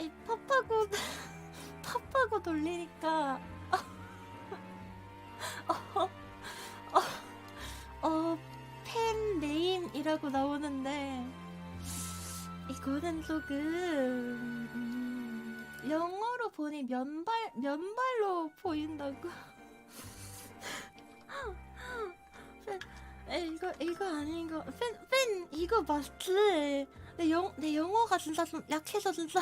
이 팝하고 팝하고 돌리니까 어, 어, 어, 팬 네임이라고 나오는데 이거는 조금 음, 영어로 보니 면발 면발로 보인다고. 팬, 에, 이거 이거 아닌 거. 팬, 팬 이거 맞지? 내 영, 내 영어가 진짜 좀 약해서 진짜.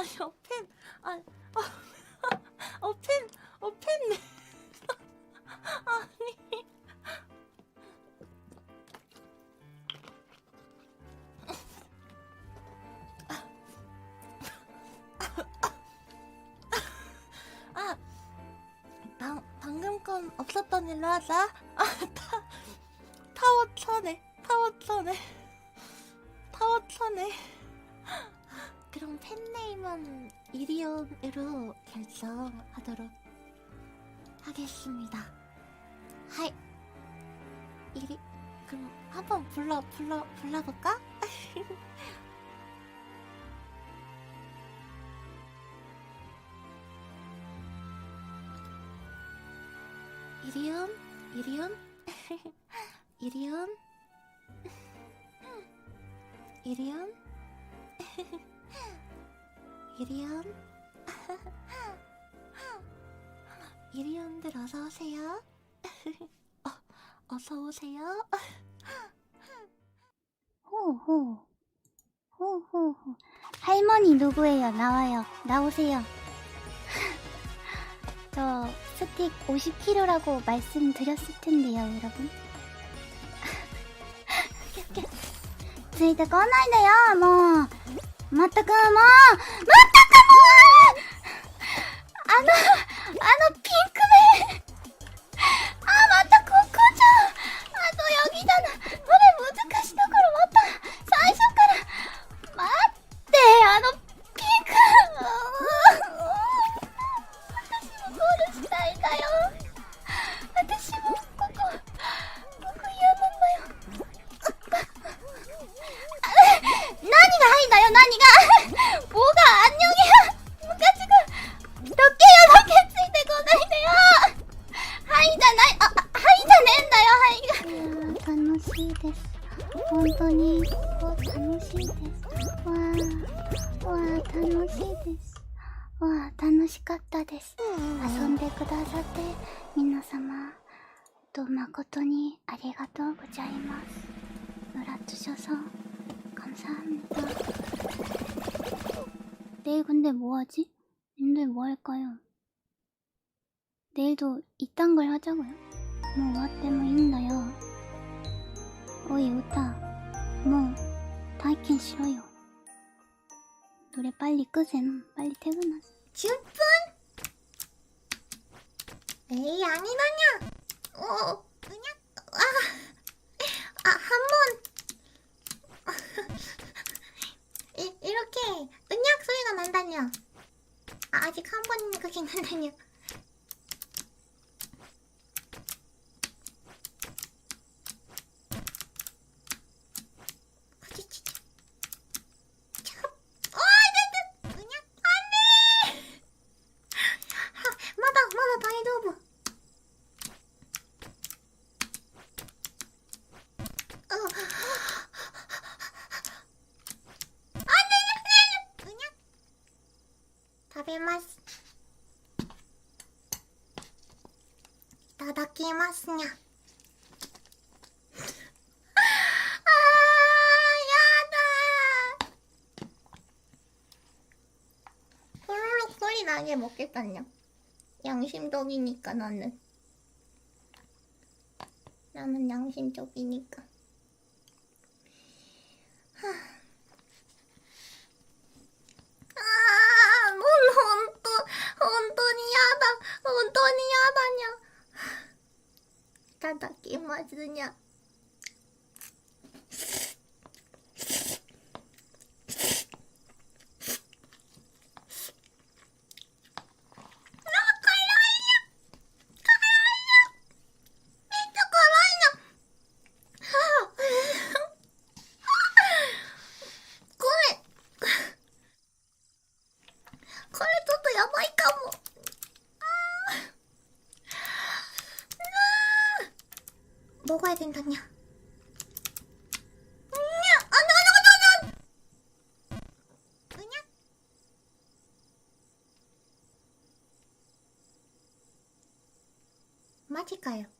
아니, 어, 팬, 아, 어, 어, 팬, 어, 팬. 네. 아니. 아, 방, 방금 건 없었던 일로 하자. 아, 타, 타워천에, 타워천에, 타워천에. 그럼 팬네임은 이리온으로 결정하도록 하겠습니다. 하이. 이리, 그럼 한번 불러, 불러, 불러볼까? 이리온, 이리온, 이리온, 이리온, 유리온 유리온들 어서 오세요. 어, 어서 오세요. 호호 호호호 할머니 누구예요? 나와요. 나오세요. 저 스틱 50kg라고 말씀드렸을 텐데요, 여러분. 저희도 꺼내야 돼요, 뭐. まったくもう、まったくもうあの、あのです本当にこう楽しいですわあわあ楽しいですわあ楽しかったです遊んでくださって皆様と誠にありがとうございます놀아주셔서 감사합니다 내일 근데 뭐하지? 님들 뭐 할까요? 내일도 이딴 걸 하자고요? 뭐, 와 때문에 있나요? 어이, 오타. 뭐, 타이켄 싫어요. 노래 빨리 끄셈. 빨리 퇴근하세요. 10분? 에이, 아니다냐. 어, 그냥, 아, 아, 한 번. 이, 이렇게 은약 소리가 난다냐. 아, 아직 한 번 그게 난다냐. 食べます。いただきますにゃ。あーやだーポロロ소리 나게 먹겠다냐. 양심적이니까 나는 나는 양심적이니까 이타다키 마스냐. 된다냐? 그냥 맞을까요?